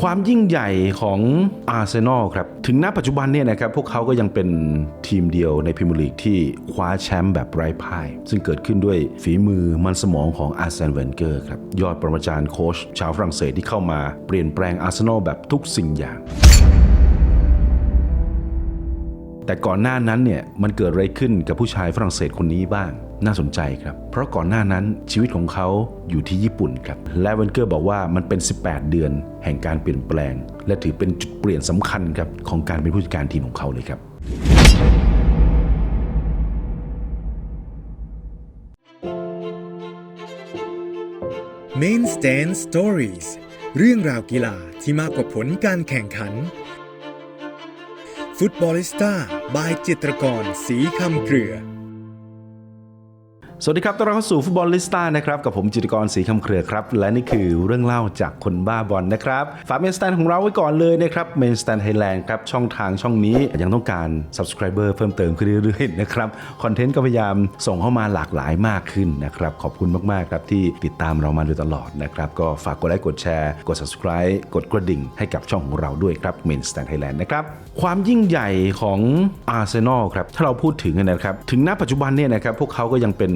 ความยิ่งใหญ่ของอาร์เซนอลครับ ถึงณปัจจุบันเนี่ยนะครับ พวกเขาก็ยังเป็นทีมเดียวในพรีเมียร์ลีกที่คว้าแชมป์แบบไร้พ่าย ซึ่งเกิดขึ้นด้วยฝีมือมันสมองของอาร์เซนเวนเกอร์ครับ ยอดประมาจารย์โค้ชชาวฝรั่งเศสที่เข้ามาเปลี่ยนแปลงอาร์เซนอลแบบทุกสิ่งอย่างแต่ก่อนหน้านั้นเนี่ยมันเกิดอะไรขึ้นกับผู้ชายฝรั่งเศสคนนี้บ้าง น่าสนใจครับ เพราะก่อนหน้านั้นชีวิตของเขาอยู่ที่ญี่ปุ่นครับ และเวนเกอร์บอกว่ามันเป็น 18 เดือน แห่งการเปลี่ยนแปลง และถือเป็นจุดเปลี่ยนสำคัญครับของการเป็นผู้จัดการทีมของเขาเลยครับ Main Stand Stories เรื่องราวกีฬาที่มากกว่าผลการแข่งขันฟุตบอลิสต้าบายจิตรกร สีคำเกลือ สวัสดีครับ ต้อนรับเข้าสู่ฟุตบอลลิสต้านะครับ กับผมจิตรกรสีคำเครือครับ และนี่คือเรื่องเล่าจากคนบ้าบอลนะครับ ฝากเมนสแตนของเราไว้ก่อนเลยนะครับเมนสแตนไทยแลนด์ครับ ช่องทางช่องนี้ยังต้องการ subscriber เพิ่มเติมขึ้นเรื่อยๆนะครับ คอนเทนต์ก็พยายามส่งเข้ามาหลากหลายมากขึ้นนะครับ ขอบคุณมากๆครับที่ติดตามเรามาโดยตลอดนะครับ ก็ฝากกดไลค์กดแชร์ กด subscribe กดกระดิ่งให้กับช่องของเราด้วยครับเมนสแตนไทยแลนด์นะครับความยิ่งใหญ่ของอาร์เซนอลครับถ้าเราพูดถึงนะครับถึงณปัจจุบันเนี่ยนะครับพวกเขาก็ยังเป็น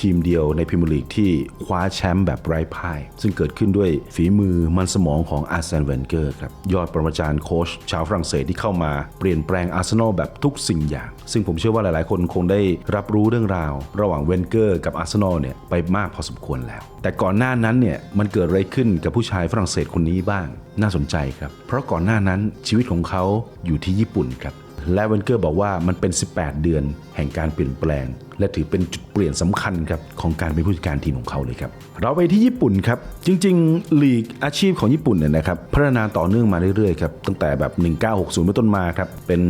ทีมเดียวในพรีเมียร์ลีกที่คว้าแชมป์แบบไร้พ่าย ซึ่งเกิดขึ้นด้วยฝีมือมันสมองของอาร์เซนเวนเกอร์ครับยอดประมาจารย์โค้ชชาวฝรั่งเศสที่เข้ามาเปลี่ยนแปลงอาร์เซนอลแบบทุกสิ่งอย่าง ซึ่งผมเชื่อว่าหลายๆ คนคงได้รับรู้เรื่องราว ระหว่างเวนเกอร์กับอาร์เซนอลเนี่ยไปมากพอสมควรแล้ว แต่ก่อนหน้านั้นเนี่ยมันเกิดอะไรขึ้นกับผู้ชายฝรั่งเศสคนนี้บ้าง น่าสนใจครับ เพราะก่อนหน้านั้นชีวิตของเขาอยู่ที่ญี่ปุ่นครับและเวนเกอร์บอกว่ามันเป็น 18 เดือนแห่งการเปลี่ยนแปลง และถือเป็นจุดเปลี่ยนสำคัญครับของการเป็นผู้จัดการทีมของเขาเลยครับเราไปที่ญี่ปุ่นครับจริงๆลีกอาชีพของญี่ปุ่นเนี่ยนะครับพัฒนาต่อเนื่องมาเรื่อยๆครับตั้งแต่แบบ 1960เป็นต้นมาครับเป็น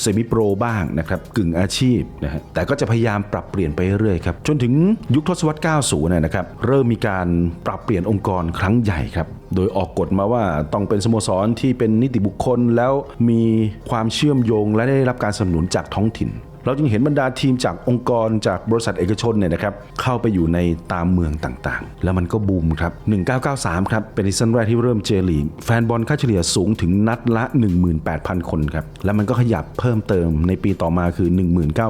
เซมิโปรบ้างนะครับกึ่งอาชีพนะฮะแต่ก็จะพยายามปรับเปลี่ยนไปเรื่อยๆครับจนถึงยุคทศวรรษ 90นะนะครับเริ่มมีการปรับเปลี่ยนองค์กรครั้งใหญ่ครับโดยออกกฎมาว่าต้องเป็นสโมสรที่เป็นนิติบุคคลแล้วมีความเชื่อมโยงและได้รับการสนับสนุนจากท้องถิ่น เราจึงเห็นบรรดาทีมจากองค์กรจากบริษัทเอกชนเนี่ยนะครับเข้าไปอยู่ในตามเมืองต่างๆ แล้วมันก็บูมครับ 1993 ครับ เป็นซีซั่นแรกที่เริ่มเจลีกแฟนบอลค่าเฉลี่ยสูงถึงนัดละ 18,000 คนครับ แล้วมันก็ขยับเพิ่มเติมในปีต่อมาคือ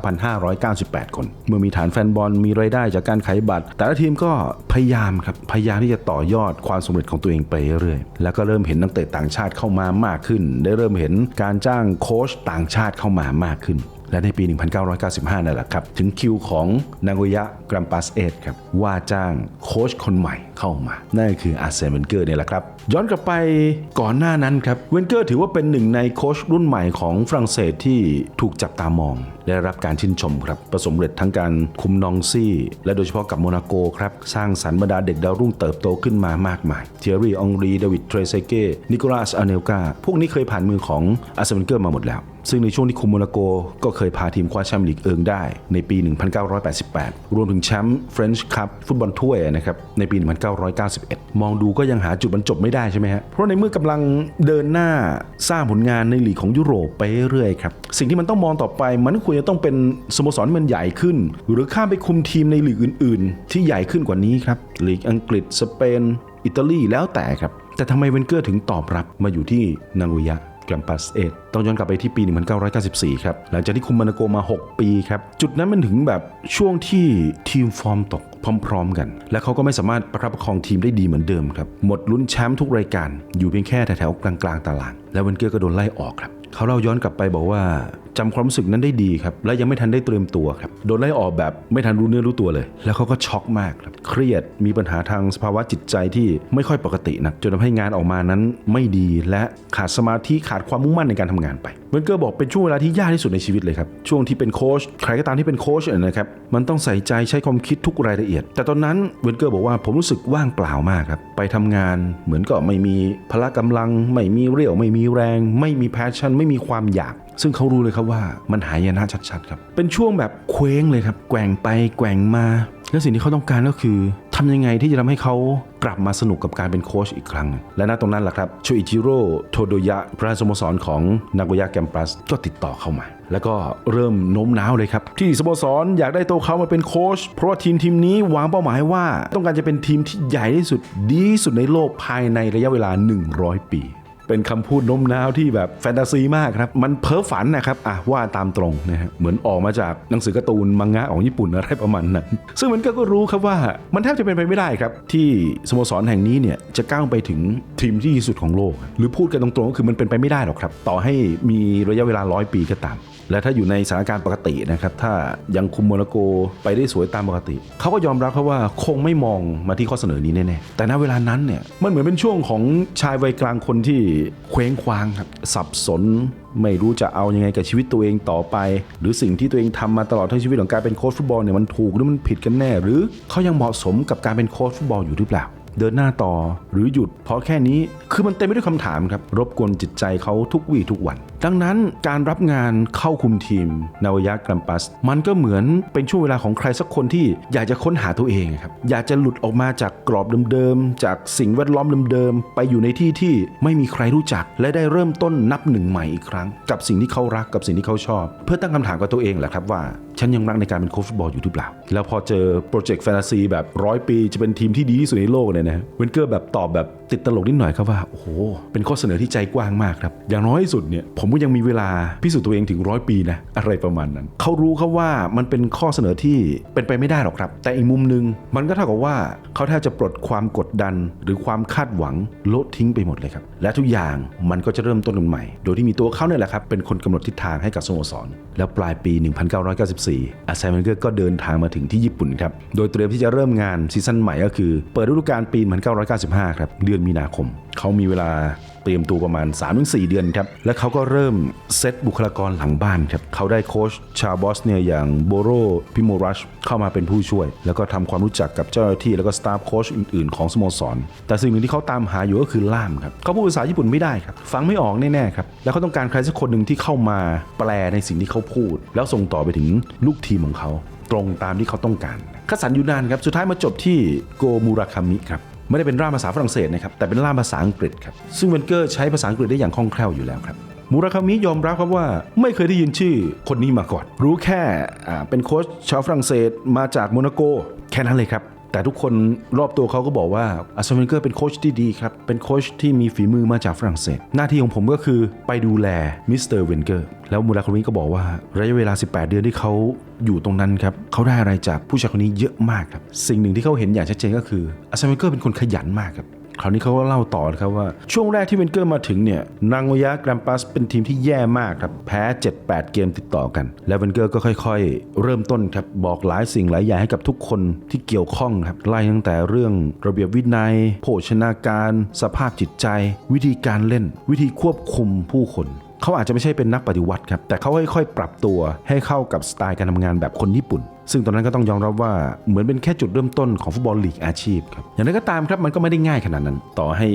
19,598 คน เมื่อมีฐานแฟนบอลมีรายได้จากการขายบัตร แต่ละทีมก็พยายามครับพยายามที่จะต่อยอดความสำเร็จของตัวเองไปเรื่อยๆแล้วก็เริ่มเห็นนักเตะต่างชาติเข้ามามากขึ้น ได้เริ่มเห็นการจ้างโค้ชต่างชาติเข้ามามากขึ้น และในปี 1995 นั่นแหละครับ ถึงคิวของนางโกยะกรัมปัสเอตครับ ว่าจ้างโค้ชคนใหม่เข้ามา นั่นก็คืออาร์เซนเวนเกอร์เนี่ยแหละครับ ย้อนกลับไปก่อนหน้านั้นครับ เวนเกอร์ถือว่าเป็นหนึ่งในโค้ชรุ่นใหม่ของฝรั่งเศสที่ถูกจับตามอง ได้รับการชื่นชมครับประสบเร็จทั้งการคุมนองซี่ และโดยเฉพาะกับโมนาโกครับ สร้างสรรค์บรรดาเด็กดาวรุ่งเติบโตขึ้นมามากมาย เทียรี่องรี เดวิด เทรเซเก้ นิโคลัสอาเนลกา พวกนี้เคยผ่านมือของอาร์เซนเวนเกอร์มาหมดแล้ว ซึ่งในช่วงที่คุมโมนาโกก็เคยพาทีมคว้าแชมป์ลีกเอิงได้ในปี 1988 รวมถึงแชมป์เฟรนช์คัพฟุตบอลถ้วยนะครับในปี 1991 มองดูก็ยังหาจุดบรรจบไม่ได้ใช่ไหมฮะ เพราะในเมื่อกำลังเดินหน้าสร้างผลงานในลีกของยุโรปไปเรื่อยครับ สิ่งที่มันต้องมองต่อไปมันควรจะต้องเป็นสโมสรที่มันใหญ่ขึ้น หรือข้ามไปคุมทีมในลีกอื่น ๆ ที่ใหญ่ขึ้นกว่านี้ครับลีกอังกฤษสเปน อิตาลีแล้วแต่ครับแต่ทำไมเวนเกอร์ถึงตอบรับมาอยู่ที่นางโยะ กรัมปัสเอตต้องย้อนกลับไปที่ปี 1994 ครับ หลังจากที่คุมมานาโกมา 6 ปีครับ จุดนั้นมันถึงแบบช่วงที่ทีมฟอร์มตกพร้อมๆกัน และเขาก็ไม่สามารถประคับประคองทีมได้ดีเหมือนเดิมครับ หมดลุ้นแชมป์ทุกรายการ อยู่เพียงแค่แถวๆกลางๆตาราง แล้วเวนเกอร์ก็โดนไล่ออกครับ เขาเล่าย้อนกลับไปบอกว่าจำความรู้สึกนั้นได้ดีครับ และยังไม่ทันได้เตรียมตัวครับ โดนไล่ออกแบบไม่ทันรู้เนื้อรู้ตัวเลย แล้วเขาก็ช็อกมากครับ เครียด มีปัญหาทางสภาวะจิตใจที่ไม่ค่อยปกตินะจนทำให้งานออกมานั้นไม่ดีและขาดสมาธิขาดความมุ่งมั่นในการทำงานไปเวนเกอร์บอกเป็นช่วงเวลาที่ยากที่สุดในชีวิตเลยครับ ช่วงที่เป็นโค้ชใครก็ตามที่เป็นโค้ชนะครับ มันต้องใส่ใจใช้ความคิดทุกรายละเอียด แต่ตอนนั้นเวนเกอร์บอกว่าผมรู้สึกว่างเปล่ามากครับ ไปทำงานเหมือนก็ไม่มีพละกำลัง ไม่มีเรี่ยว ไม่มีแรง ไม่มีแพชชั่นไม่มีความอยาก ซึ่งเขารู้เลยครับว่ามันหายนะชัดๆครับเป็นช่วงแบบเคว้งเลยครับแกว่งไปแกว่งมา และสิ่งที่เขาต้องการก็คือททำยังไงที่จะทำให้เขากลับมาสนุกกับการเป็นโค้ชอีกครั้ง และณตรงนั้นแหละครับโชอิจิโร่โทโดยะประธานสโมสรของนาโกย่าแกมปัสก็ติดต่อเข้ามาแล้วก็เริ่มโน้มน้าวเลยครับ ที่สโมสรอยากได้ตัวเขามาเป็นโค้ชเพราะว่าทีมทีมนี้วางเป้าหมายว่า ต้องการจะเป็นทีมที่ใหญ่ที่สุดดีที่สุดในโลกภายในระยะเวลา 100 ปี เป็นคำพูดโน้มน้าวที่แบบแฟนตาซีมากครับ มันเพ้อฝันนะครับอะว่าตามตรงนะฮะเหมือนออกมาจากหนังสือการ์ตูนมังงะของญี่ปุ่นอะไรประมาณนั้น ซึ่งมันก็ก็รู้ครับว่ามันแทบจะเป็นไปไม่ได้ครับ ที่สโมสรแห่งนี้เนี่ยจะก้าวไปถึงทีมที่ดีที่สุดของโลก หรือพูดกันตรงๆก็คือมันเป็นไปไม่ได้หรอกครับ ต่อให้มีระยะเวลาร้อยปีก็ตาม และถ้าอยู่ในสถานการณ์ปกตินะครับ ถ้ายังคุมโมนาโกไปได้สวยตามปกติ เขาก็ยอมรับครับว่าคงไม่มองมาที่ข้อเสนอนี้แน่ๆ แต่ณเวลานั้นเนี่ยมันเหมือนเป็นช่วงของชายวัยกลางคนที่เคว้งคว้างครับสับสนไม่รู้จะเอายังไงกับชีวิตตัวเองต่อไป หรือสิ่งที่ตัวเองทำมาตลอดทั้งชีวิตของการเป็นโค้ชฟุตบอลเนี่ยมันถูกหรือมันผิดกันแน่ หรือเขายังเหมาะสมกับการเป็นโค้ชฟุตบอลอยู่หรือเปล่าเดินหน้าต่อหรือหยุดเพราะแค่นี้คือมันเต็มไปด้วยคำถามครับ รบกวนจิตใจเขาทุกวี่ทุกวันดังนั้นการรับงานเข้าคุมทีมนาวายะกรัมปัส มันก็เหมือนเป็นช่วงเวลาของใครสักคนที่อยากจะค้นหาตัวเองครับอยากจะหลุดออกมาจากกรอบเดิมๆ จากสิ่งแวดล้อมเดิมๆ ไปอยู่ในที่ที่ไม่มีใครรู้จัก และได้เริ่มต้นนับหนึ่งใหม่อีกครั้ง กับสิ่งที่เขารักกับสิ่งที่เขาชอบ เพื่อตั้งคำถามกับตัวเองแหละครับว่า ฉันยังรักในการเป็นโค้ชฟุตบอลอยู่หรือเปล่า แล้วพอเจอโปรเจกต์แฟนตาซีแบบร้อยปีจะเป็นทีมที่ดีที่สุดในโลกเนี่ยนะฮะเวนเกอร์แบบตอบแบบติดตลกนิดหน่อยครับว่าโอ้โหเป็นข้อเสนอที่ใจกว้างมากครับอย่างน้อยที่สุดเนี่ยผมมก็ยังมีเวลาพิสูจน์ตัวเองถึงร้อยปีนะอะไรประมาณนั้นเขารู้ครับว่ามันเป็นข้อเสนอที่เป็นไปไม่ได้หรอกครับ แต่อีกมุมหนึ่งมันก็เท่ากับว่าเขาแทบจะปลดความกดดัน หรือความคาดหวังลดทิ้งไปหมดเลยครับ และทุกอย่างมันก็จะเริ่มต้นกันใหม่ โดยที่มีตัวเขาเนี่ยแหละครับเป็นคนกำหนดทิศทางให้กับสโมสร แล้วปลายปี 1994อาไซเวนเกอร์ก็เดินทางมาถึงที่ญี่ปุ่นครับโดยเตรียมที่จะเริ่มงานซีซั่นใหม่ก็คือ เปิดฤดูกาลปี 1995 ครับเดือนมีนาคม เขามีเวลา ตรียมตัวประมาณ 3-4 เดือนครับ และเขาก็เริ่มเซตบุคลากรหลังบ้านครับ เขาได้โค้ชชาวบอสเนียอย่างโบโรพิโมรัชเข้ามาเป็นผู้ช่วย แล้วก็ทำความรู้จักกับเจ้าหน้าที่แล้วก็สตาฟโค้ชอื่นๆ ของสโมสร แต่สิ่งหนึ่งที่เขาตามหาอยู่ก็คือล่ามครับเขาพูดภาษาญี่ปุ่นไม่ได้ครับฟังไม่ออกแน่ๆครับแล้วเขาต้องการใครสักคนหนึ่งที่เข้ามาแปลในสิ่งที่เขาพูด แล้วส่งต่อไปถึงลูกทีมของเขาตรงตามที่เขาต้องการคัดสรรอยู่นานครับ สุดท้ายมาจบที่โกมูราคามิครับ ไม่ได้เป็นร่ามภาษาฝรั่งเศสนะครับแต่เป็นร่ามภาษาอังกฤษครับซึ่งเวนเกอร์ใช้ภาษาอังกฤษได้อย่างคล่องแคล่วอยู่แล้วครับมูราคามิยอมรับครับว่าไม่เคยได้ยินชื่อคนนี้มาก่อน รู้แค่เป็นโค้ชชาวฝรั่งเศสมาจากโมนาโก แค่นั้นเลยครับ แต่ทุกคนรอบตัวเขาก็บอกว่าอาร์เซนเกอร์เป็นโค้ชที่ดีครับ เป็นโค้ชที่มีฝีมือมาจากฝรั่งเศส หน้าที่ของผมก็คือไปดูแลมิสเตอร์เวนเกอร์แล้วมูราคามิก็บอกว่าระยะเวลา 18 เดือนที่เขาอยู่ตรงนั้นครับเขาได้อะไรจากผู้ชายคนนี้เยอะมากครับ สิ่งหนึ่งที่เขาเห็นอย่างชัดเจนก็คืออาร์เซนเกอร์เป็นคนขยันมากครับ คราวนี้เขาก็เล่าต่อนะครับว่าช่วงแรกที่เวนเกอร์มาถึงเนี่ยนางโอยะแกรมปัสเป็นทีมที่แย่มากครับแพ้ 7-8 เกมติดต่อกัน แล้วเวนเกอร์ก็ค่อยๆ เริ่มต้นครับบอกหลายสิ่งหลายอย่างให้กับทุกคนที่เกี่ยวข้องครับไล่ตั้งแต่เรื่องระเบียบวินัย โภชนาการ สภาพจิตใจ วิธีการเล่น วิธีควบคุมผู้คนเขาอาจจะไม่ใช่เป็นนักปฏิวัติครับแต่เขาค่อยๆ ปรับตัวให้เข้ากับสไตล์การทำงานแบบคนญี่ปุ่น ซึ่งตอนนั้นก็ต้องยอมรับว่าเหมือนเป็นแค่จุดเริ่มต้นของฟุตบอลลีกอาชีพครับอย่างไรก็ตามครับมันก็ไม่ได้ง่ายขนาดนั้น ต่อให้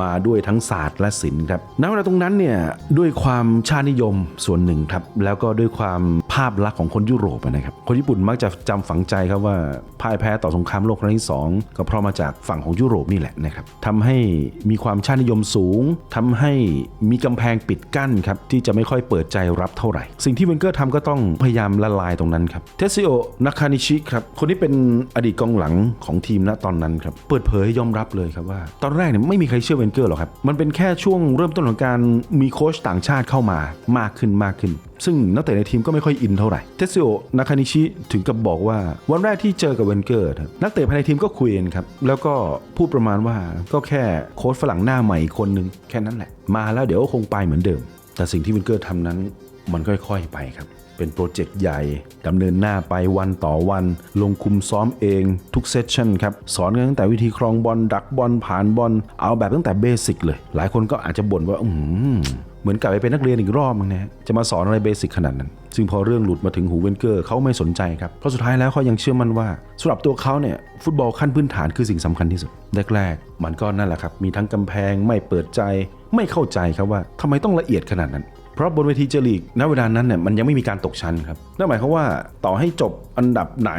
มาด้วยทั้งศาสตร์และศิลป์ครับณเวลาตรงนั้นเนี่ยด้วยความชาตินิยมส่วนหนึ่งครับแล้วก็ด้วยความภาพลักษณ์ของคนยุโรปนะครับคนญี่ปุ่นมักจะจำฝังใจครับว่าพ่ายแพ้ต่อสงครามโลกครั้งที่สองก็เพราะมาจากฝั่งของยุโรปนี่แหละนะครับทำให้มีความชาตินิยมสูงทำให้มีกำแพงปิดกั้นครับที่จะไม่ค่อยเปิดใจรับเท่าไหร่ สิ่งที่เวนเกอร์ทำก็ต้องพยายามละลายตรงนั้นครับเทซิโอนาคานิชิครับ คนนี้เป็นอดีตกองหลังของทีมณตอนนั้นครับ เปิดเผยยอมรับเลยครับว่า ตอนแรกเนี่ยไม่มีใครเชื่อเวนเกอร์หรอกครับ มันเป็นแค่ช่วงเริ่มต้นของการมีโค้ชต่างชาติเข้ามามากขึ้นมากขึ้น ซึ่งนักเตะในทีมก็ไม่ค่อยอินเท่าไหร่ เทสซิโอนาคานิชิถึงกับบอกว่า วันแรกที่เจอกับเวนเกอร์ครับนักเตะภายในทีมก็คุยกันครับ แล้วก็พูดประมาณว่าก็แค่โค้ชฝรั่งหน้าใหม่คนหนึ่งแค่นั้นแหละ มาแล้วเดี๋ยวคงไปเหมือนเดิม แต่สิ่งที่เวนเกอร์ทำนั้นมันค่อยๆไปครับ เป็นโปรเจกต์ใหญ่ดำเนินหน้าไปวันต่อวัน ลงคุมซ้อมเองทุกเซสชั่นครับ สอนกันตั้งแต่วิธีครองบอลดักบอลผ่านบอลเอาแบบตั้งแต่เบสิกเลย หลายคนก็อาจจะบ่นว่าอืเหมือนกลับไปเป็นนักเรียนอีกรอบมึงนะจะมาสอนอะไรเบสิกขนาดนั้น ซึ่งพอเรื่องหลุดมาถึงหูเวนเกอร์เขาไม่สนใจครับ เพราะสุดท้ายแล้วเขายังเชื่อมั่นว่าสำหรับตัวเขาเนี่ยฟุตบอลขั้นพื้นฐานคือสิ่งสำคัญที่สุด แรกๆมันก็นั่นแหละครับ มีทั้งกำแพงไม่เปิดใจ ไม่เข้าใจครับว่าทำไมต้องละเอียดขนาดนั้น ราะบนเวทีเจลีกณเวลานั้นเนี่ยมันยังไม่มีการตกชั้นครับนั่นหมายความว่าต่อให้จบอันดับไหน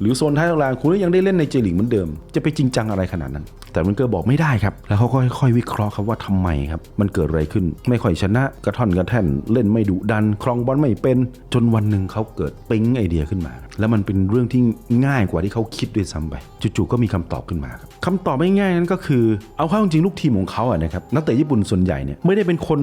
หรือโซนท้ายตารางคุณก็ยังได้เล่นในเจลีกเหมือนเดิม จะไปจริงจังอะไรขนาดนั้น แต่มันเกอร์บอกไม่ได้ครับ แล้วเขาก็ค่อยๆวิเคราะห์ครับว่าทำไมครับมันเกิดอะไรขึ้นไม่ค่อยชนะกระท่อนกระแท่นเล่นไม่ดุดันครองบอลไม่เป็นจนวันหนึ่งเขาเกิดปิ๊งไอเดียขึ้นมา แล้วมันเป็นเรื่องที่ง่ายกว่าที่เขาคิดด้วยซ้ำไปจู่ๆก็มีคำตอบขึ้นมาครับคำตอบไม่ง่ายนั้นก็คือเอาเข้าจริงลูกทีมของเขาอะนะครับนักเตะญี่ปุ่นส่วนใหญ่เนี่ยไม่ได้เป็นคน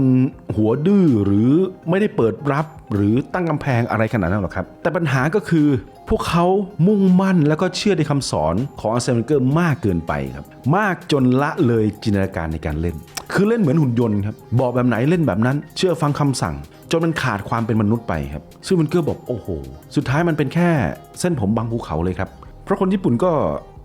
หัวดื้อหรือไม่ได้เปิดรับหรือตั้งกำแพงอะไรขนาดนั้นหรอกครับ แต่ปัญหาก็คือพวกเขามุ่งมั่นแล้วก็เชื่อในคำสอนของอาร์เซนเกอร์มากเกินไปครับ มากจนละเลยจินตนาการในการเล่น คือเล่นเหมือนหุ่นยนต์ครับ บอกแบบไหนเล่นแบบนั้น เชื่อฟังคำสั่ง จนมันขาดความเป็นมนุษย์ไปครับซึ่งมันเกอร์บอกโอ้โห สุดท้ายมันเป็นแค่เส้นผมบางภูเขาเลยครับ ราะคนญี่ปุ่นก็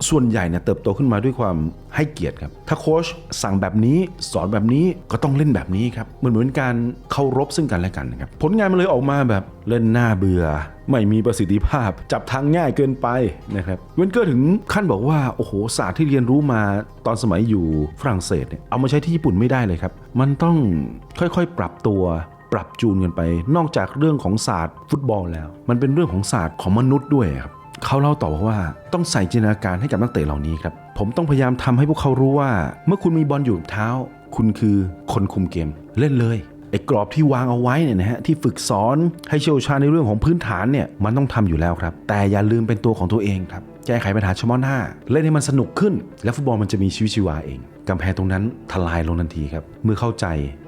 ส่วนใหญ่เนี่ยเติบโตขึ้นมาด้วยความให้เกียรติครับ ถ้าโค้ชสั่งแบบนี้สอนแบบนี้ก็ต้องเล่นแบบนี้ครับเหมือนเหมือนการเคารพซึ่งกันและกันนะครับผลงานมันเลยออกมาแบบเล่นหน้าเบื่อ ไม่มีประสิทธิภาพ จับทางง่ายเกินไปนะครับเวนเกอร์ถึงขั้นบอกว่า โอ้โหศาสตร์ที่เรียนรู้มาตอนสมัยอยู่ฝรั่งเศสเนี่ยเอามาใช้ที่ญี่ปุ่นไม่ได้เลยครับ มันต้องค่อยๆ ปรับตัวปรับจูนกันไป นอกจากเรื่องของศาสตร์ฟุตบอลแล้ว มันเป็นเรื่องของศาสตร์ของมนุษย์ด้วยครับ เขาเล่าต่อว่าต้องใส่จินตนาการให้กับนักเตะเหล่านี้ครับ ผมต้องพยายามทำให้พวกเขารู้ว่า เมื่อคุณมีบอลอยู่เท้า คุณคือคนคุมเกมเล่นเลยไอ้กรอบที่วางเอาไว้เนี่ยนะฮะที่ฝึกสอนให้เชี่ยวชาญในเรื่องของพื้นฐานเนี่ยมันต้องทำอยู่แล้วครับ แต่อย่าลืมเป็นตัวของตัวเองครับ แก้ไขปัญหาเฉพาะหน้า เล่นให้มันสนุกขึ้น และฟุตบอลมันจะมีชีวิตชีวาเองกำแพงตรงนั้นทลายลงทันทีครับ เมื่อเข้าใจ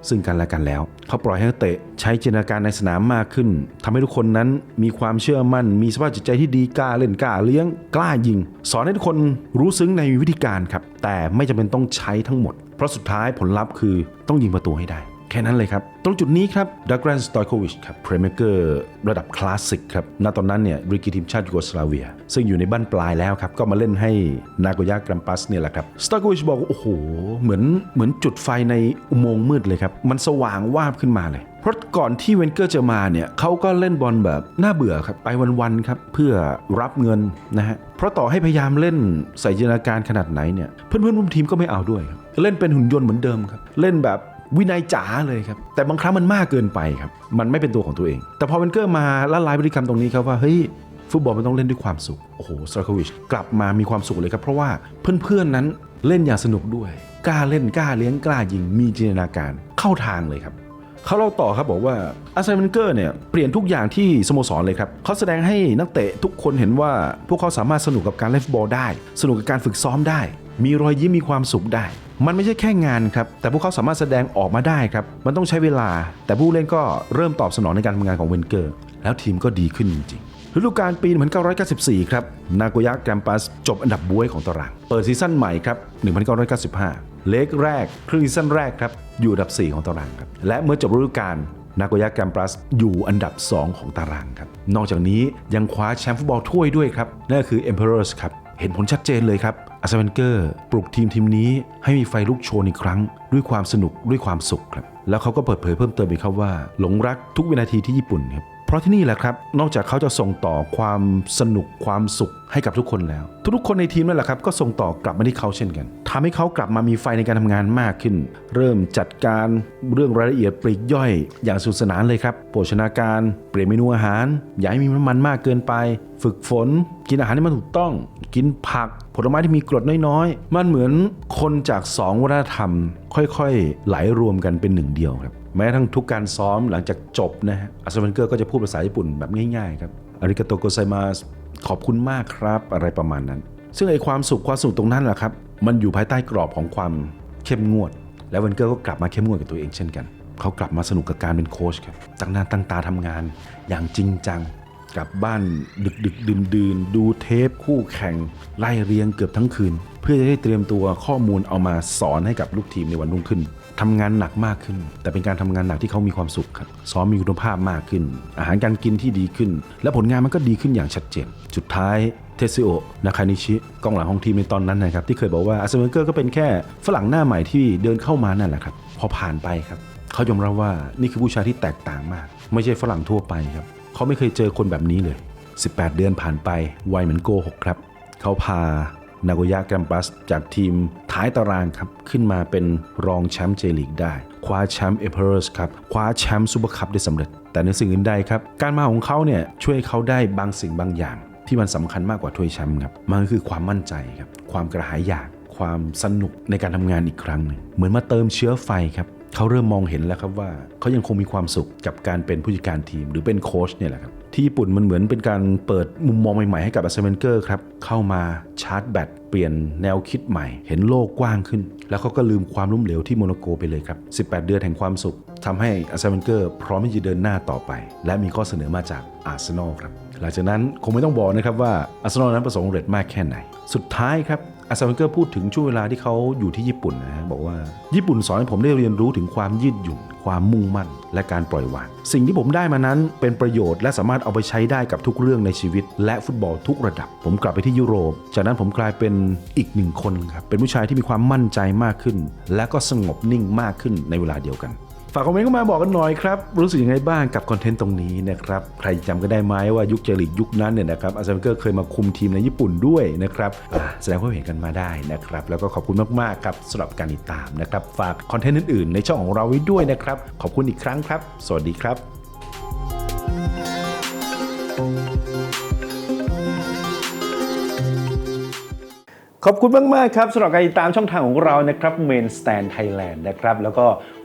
ซึ่งกันและกันแล้ว เขาปล่อยให้นักเตะใช้จินตนาการในสนามมากขึ้นทำให้ทุกคนนั้นมีความเชื่อมั่น มีสภาพจิตใจที่ดีกล้าเล่นกล้าเลี้ยงกล้ายิง สอนให้ทุกคนรู้ซึ้งในวิธีการครับ แต่ไม่จำเป็นต้องใช้ทั้งหมด เพราะสุดท้ายผลลัพธ์คือต้องยิงประตูให้ได้ แค่นั้นเลยครับ ตรงจุดนี้ครับดักแรนสตอยโควิชครับเพรเมเกอร์ระดับคลาสสิกครับณตอนนั้นเนี่ยริกีทีมชาติยูโกสลาเวีย ซึ่งอยู่ในบ้านปลายแล้วครับ ก็มาเล่นให้นาโกย่ากรัมปัสเนี่ยแหละครับสตอยโควิชบอกว่า โอ้โห เหมือนเหมือนจุดไฟในอุโมงค์มืดเลยครับ มันสว่างวาบขึ้นมาเลยเพราะก่อนที่เวนเกอร์จะมาเนี่ยเขาก็เล่นบอลแบบน่าเบื่อครับไปวันๆครับเพื่อรับเงินนะฮะเพราะต่อให้พยายามเล่นใส่จินตนาการขนาดไหนเนี่ยเพื่อนๆร่วมทีมก็ไม่เอาด้วยครับเล่นเป็นหุ่นยนต์เหมือนเดิมครับเล่นแบบ วินัยจ๋าเลยครับ แต่บางครั้งมันมากเกินไปครับ มันไม่เป็นตัวของตัวเอง แต่พอเวนเกอร์มาละลายพฤติกรรมตรงนี้ครับว่าเฮ้ยฟุตบอลมันต้องเล่นด้วยความสุข โอ้โหสตราควิชกลับมามีความสุขเลยครับ เพราะว่าเพื่อนๆนั้นเล่นอย่างสนุกด้วย กล้าเล่นกล้าเลี้ยงกล้ายิงมีจินตนาการเข้าทางเลยครับเขาเล่าต่อครับบอกว่าอาร์เซนอลเกอร์เนี่ยเปลี่ยนทุกอย่างที่สโมสรเลยครับเขาแสดงให้นักเตะทุกคนเห็นว่าพวกเขาสามารถสนุกกับการเล่นฟุตบอลได้ สนุกกับการฝึกซ้อมได้ มีรอยยิ้มมีความสุขได้ มันไม่ใช่แค่งานครับ แต่พวกเขาสามารถแสดงออกมาได้ครับ มันต้องใช้เวลา แต่ผู้เล่นก็เริ่มตอบสนองในการทำงานของเวนเกอร์ แล้วทีมก็ดีขึ้นจริงฤดูกาลปี 1994 ครับ นาโกยะแกรมปัสจบอันดับบวยของตาราง เปิดซีซั่นใหม่ครับ 1995 เลกแรก ครึ่งซีซั่นแรกครับ อยู่อันดับ 4 ของตารางครับ และเมื่อจบฤดูกาลนาโกยะแกรมปัสอยู่อันดับ 2 ของตารางครับ นอกจากนี้ยังคว้าแชมป์ฟุตบอลถ้วยด้วยครับ นั่นก็คือ Emperors ครับ เห็นผลชัดเจนเลยครับอาร์เซนเกอร์ปลุกทีมทีมนี้ให้มีไฟลุกโชนอีกครั้ง ด้วยความสนุกด้วยความสุขครับแล้วเขาก็เปิดเผยเพิ่มเติมอีกครับว่า หลงรักทุกวินาทีที่ญี่ปุ่นครับ เพราะที่นี่แหละครับ นอกจากเขาจะส่งต่อความสนุกความสุขให้กับทุกคนแล้ว ทุกๆคนในทีมนั่นแหละครับ ก็ส่งต่อกลับมาที่เขาเช่นกันทำให้เขากลับมามีไฟในการทำงานมากขึ้น เริ่มจัดการเรื่องรายละเอียดปลีกย่อย อย่างสนุขสนานเลยครับโภชนาการ เปลี่ยนเมนูอาหาร อย่าให้มีน้ำมันมากเกินไป ฝึกฝน กินอาหารที่มันถูกต้อง กินผัก ผลไม้ที่มีกรดน้อยๆ มันเหมือนคนจากสองวัฒนธรรม ค่อยๆ ไหลรวมกันเป็นหนึ่งเดียวครับ แม้ทั้งทุกการซ้อมหลังจากจบนะฮะอาร์เซนเกอร์ก็จะพูดภาษาญี่ปุ่นแบบง่ายๆครับอาริกาโตโกไซมาสขอบคุณมากครับอะไรประมาณนั้น ซึ่งไอความสุขความสุขตรงนั้นแหละครับ มันอยู่ภายใต้กรอบของความเข้มงวด แล้วเวนเกอร์ก็กลับมาเข้มงวดกับตัวเองเช่นกัน เขากลับมาสนุกกับการเป็นโค้ชครับตั้งหน้าตั้งตาทำงาน อย่างจริงจังกลับบ้านดึกดึกดื่นดื่นดูเทปคู่แข่งไล่เรียงเกือบทั้งคืน เพื่อจะได้เตรียมตัวข้อมูลเอามาสอนให้กับลูกทีมในวันรุ่งขึ้น ทำงานหนักมากขึ้น แต่เป็นการทำงานหนักที่เขามีความสุขครับซ้อมมีคุณภาพมากขึ้น อาหารการกินที่ดีขึ้น และผลงานมันก็ดีขึ้นอย่างชัดเจนสุดท้ายเทซิโอนาคานิชิกองหลังของทีมในตอนนั้นนะครับ ที่เคยบอกว่าอาร์เซนอลเกอร์ก็เป็นแค่ฝรั่งหน้าใหม่ที่เดินเข้ามานั่นแหละครับ พอผ่านไปครับ เขายอมรับว่านี่คือผู้ชายที่แตกต่างมาก ไม่ใช่ฝรั่งทั่วไปครับ เขาไม่เคยเจอคนแบบนี้เลย 18 เดือนผ่านไปวัยเหมือนโกหกครับ เขาพา นาโกย่าแกรมปัสจากทีมท้ายตารางครับ ขึ้นมาเป็นรองแชมป์เจลีกได้ คว้าแชมป์เอเพอร์สครับ คว้าแชมป์ซูเปอร์คัพได้สำเร็จ แต่ในสิ่งอื่นใดครับ การมาของเขาเนี่ยช่วยเขาได้บางสิ่งบางอย่าง ที่มันสำคัญมากกว่าถ้วยแชมป์ครับ มันคือความมั่นใจครับ ความกระหายอยาก ความสนุกในการทำงานอีกครั้งหนึ่งเหมือนมาเติมเชื้อไฟครับเขาเริ่มมองเห็นแล้วครับว่าเขายังคงมีความสุขกับการเป็นผู้จัดการทีม หรือเป็นโค้ชเนี่ยแหละครับ ที่ญี่ปุ่นมันเหมือนเป็นการเปิดมุมมองใหม่ๆให้กับอาเซนเกอร์ครับ เข้ามาชาร์จแบตเปลี่ยนแนวคิดใหม่ เห็นโลกกว้างขึ้น แล้วเขาก็ลืมความล้มเหลวที่โมนาโกไปเลยครับ 18 เดือนแห่งความสุขทำให้อาร์เซนเกอร์พร้อมที่จะเดินหน้าต่อไป และมีข้อเสนอมาจากอาร์เซนอลครับ หลังจากนั้นคงไม่ต้องบอกนะครับว่าอาร์เซนอลนั้นประสบความสำเร็จมากแค่ไหน สุดท้ายครับ อาซาเวนเกอร์พูดถึงช่วงเวลาที่เขาอยู่ที่ญี่ปุ่นนะฮะบอกว่าญี่ปุ่นสอนให้ผมได้เรียนรู้ถึงความยืดหยุ่น ความมุ่งมั่น และการปล่อยวาง สิ่งที่ผมได้มานั้นเป็นประโยชน์และสามารถเอาไปใช้ได้กับทุกเรื่องในชีวิต และฟุตบอลทุกระดับ ผมกลับไปที่ยุโรป จากนั้นผมกลายเป็นอีกหนึ่งคนครับเป็นผู้ชายที่มีความมั่นใจมากขึ้น และก็สงบนิ่งมากขึ้นในเวลาเดียวกัน ฝากคอมเมนต์เข้ามาบอกกันหน่อยครับ รู้สึกยังไงบ้างกับคอนเทนต์ตรงนี้นะครับ ใครจำกันได้ไหมว่ายุคเจลิกยุคนั้นเนี่ยนะครับอาซาเวนเกอร์เคยมาคุมทีมในญี่ปุ่นด้วยนะครับแสดงความเห็นกันมาได้นะครับ แล้วก็ขอบคุณมากๆครับสำหรับการติดตามนะครับ ฝากคอนเทนต์อื่นๆ ในช่องของเราไว้ด้วยนะครับ ขอบคุณอีกครั้งครับ สวัสดีครับขอบคุณมาก ๆ ครับสำหรับการติดตามช่องทางของเรานะครับ Main Stand Thailand นะครับ แล้วก็